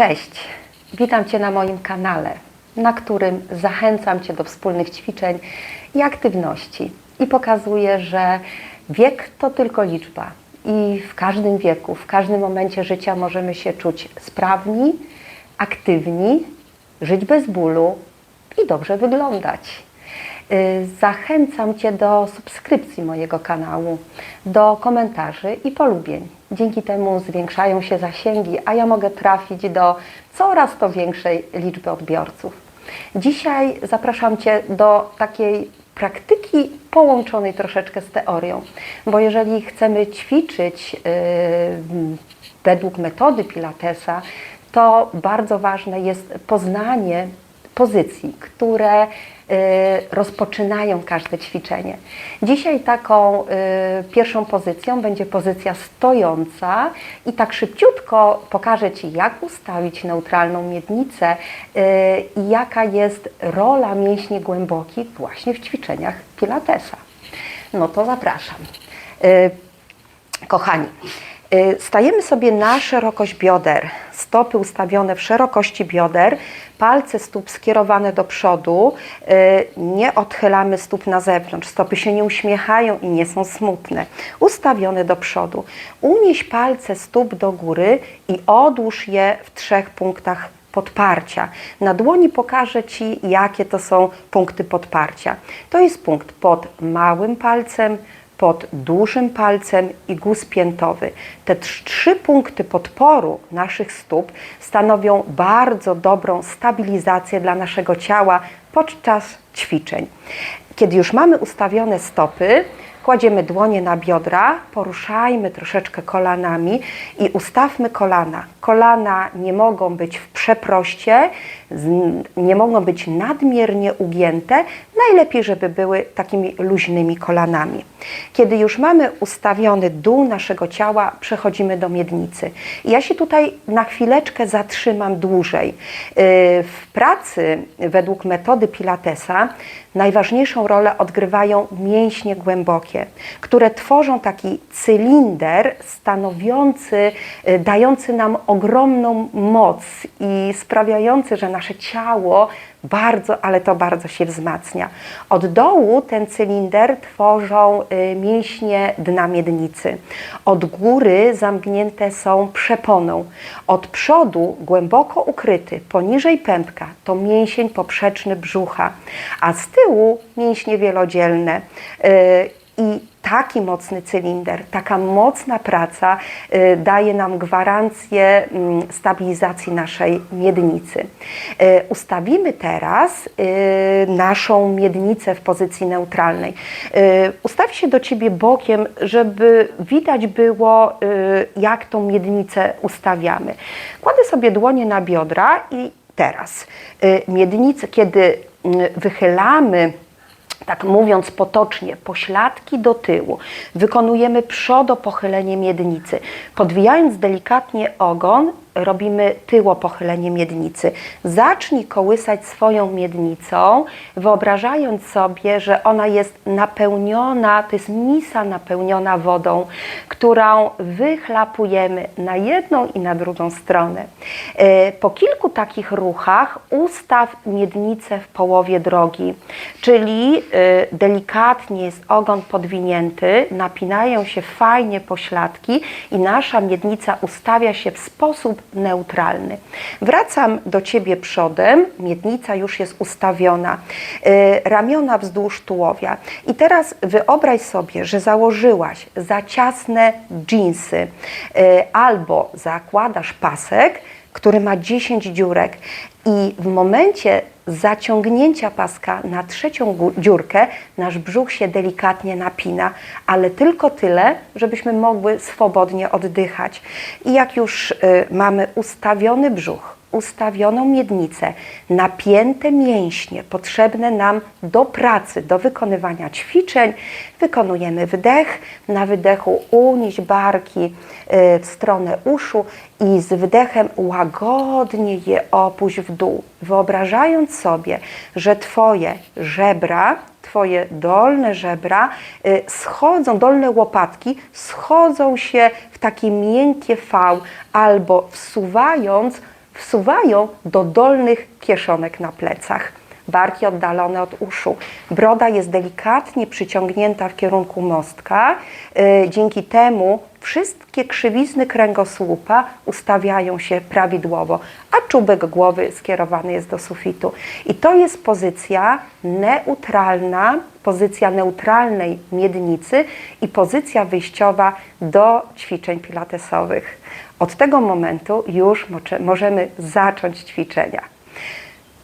Cześć, witam Cię na moim kanale, na którym zachęcam Cię do wspólnych ćwiczeń i aktywności i pokazuję, że wiek to tylko liczba i w każdym wieku, w każdym momencie życia możemy się czuć sprawni, aktywni, żyć bez bólu i dobrze wyglądać. Y, Zachęcam Cię do subskrypcji mojego kanału, do komentarzy i polubień. Dzięki temu zwiększają się zasięgi, a ja mogę trafić do coraz to większej liczby odbiorców. Dzisiaj zapraszam Cię do takiej praktyki połączonej troszeczkę z teorią, bo jeżeli chcemy ćwiczyć yy, według metody Pilatesa, to bardzo ważne jest poznanie pozycji, które y, rozpoczynają każde ćwiczenie. Dzisiaj taką y, pierwszą pozycją będzie pozycja stojąca i tak szybciutko pokażę Ci, jak ustawić neutralną miednicę y, i jaka jest rola mięśni głębokich właśnie w ćwiczeniach Pilatesa. No to zapraszam. Kochani, stajemy sobie na szerokość bioder, stopy ustawione w szerokości bioder, palce stóp skierowane do przodu, y, nie odchylamy stóp na zewnątrz, stopy się nie uśmiechają i nie są smutne, ustawione do przodu. Unieś palce stóp do góry i odłóż je w trzech punktach podparcia. Na dłoni pokażę Ci, jakie to są punkty podparcia. To jest punkt pod małym palcem, pod dużym palcem i guz piętowy. Te trz- trzy punkty podporu naszych stóp stanowią bardzo dobrą stabilizację dla naszego ciała podczas ćwiczeń. Kiedy już mamy ustawione stopy, kładziemy dłonie na biodra, poruszajmy troszeczkę kolanami i ustawmy kolana. Kolana nie mogą być w przeproście, nie mogą być nadmiernie ugięte. Najlepiej, żeby były takimi luźnymi kolanami. Kiedy już mamy ustawiony dół naszego ciała, przechodzimy do miednicy. Ja się tutaj na chwileczkę zatrzymam dłużej. Yy, W pracy według metody Pilatesa najważniejszą rolę odgrywają mięśnie głębokie, które tworzą taki cylinder stanowiący, y, dający nam ogromną moc i sprawiający, że nasze ciało bardzo, ale to bardzo się wzmacnia. Od dołu ten cylinder tworzą y, mięśnie dna miednicy. Od góry zamknięte są przeponą. Od przodu głęboko ukryty, poniżej pępka, to mięsień poprzeczny brzucha, a z tyłu mięśnie wielodzielne. Y, I taki mocny cylinder, taka mocna praca y, daje nam gwarancję mm, stabilizacji naszej miednicy. Y, Ustawimy teraz y, naszą miednicę w pozycji neutralnej. Ustaw się do Ciebie bokiem, żeby widać było, jak tą miednicę ustawiamy. Kładę sobie dłonie na biodra i teraz miednicę, kiedy y, wychylamy tak mówiąc potocznie, pośladki do tyłu. Wykonujemy przodopochylenie miednicy. Podwijając delikatnie ogon, robimy tyłopochylenie miednicy. Zacznij kołysać swoją miednicą, wyobrażając sobie, że ona jest napełniona, to jest misa napełniona wodą, którą wychlapujemy na jedną i na drugą stronę. E, Po kilku takich ruchach ustaw miednicę w połowie drogi, czyli e, delikatnie jest ogon podwinięty, napinają się fajnie pośladki i nasza miednica ustawia się w sposób neutralny. Wracam do Ciebie przodem, miednica już jest ustawiona, e, ramiona wzdłuż tułowia. I teraz wyobraź sobie, że założyłaś za ciasne dżinsy e, albo zakładasz pasek, który ma 10 dziurek i w momencie zaciągnięcia paska na trzecią dziurkę nasz brzuch się delikatnie napina, ale tylko tyle, żebyśmy mogły swobodnie oddychać. I jak już y, mamy ustawiony brzuch, ustawioną miednicę, napięte mięśnie potrzebne nam do pracy, do wykonywania ćwiczeń, wykonujemy wdech. Na wydechu unieś barki y, w stronę uszu i z wydechem łagodnie je opuść w dół, wyobrażając sobie, że Twoje żebra, Twoje dolne żebra y, schodzą, dolne łopatki schodzą się w takie miękkie V albo wsuwając wsuwają do dolnych kieszonek na plecach. Barki oddalone od uszu. Broda jest delikatnie przyciągnięta w kierunku mostka. Yy, Dzięki temu wszystkie krzywizny kręgosłupa ustawiają się prawidłowo, a czubek głowy skierowany jest do sufitu. I to jest pozycja neutralna, pozycja neutralnej miednicy i pozycja wyjściowa do ćwiczeń pilatesowych. Od tego momentu już możemy zacząć ćwiczenia.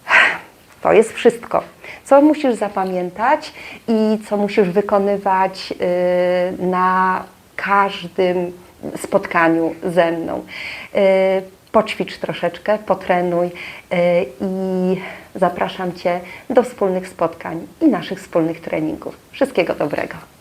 To jest wszystko. Co musisz zapamiętać i co musisz wykonywać y, na każdym spotkaniu ze mną. Y, Poćwicz troszeczkę, potrenuj y, i zapraszam Cię do wspólnych spotkań i naszych wspólnych treningów. Wszystkiego dobrego.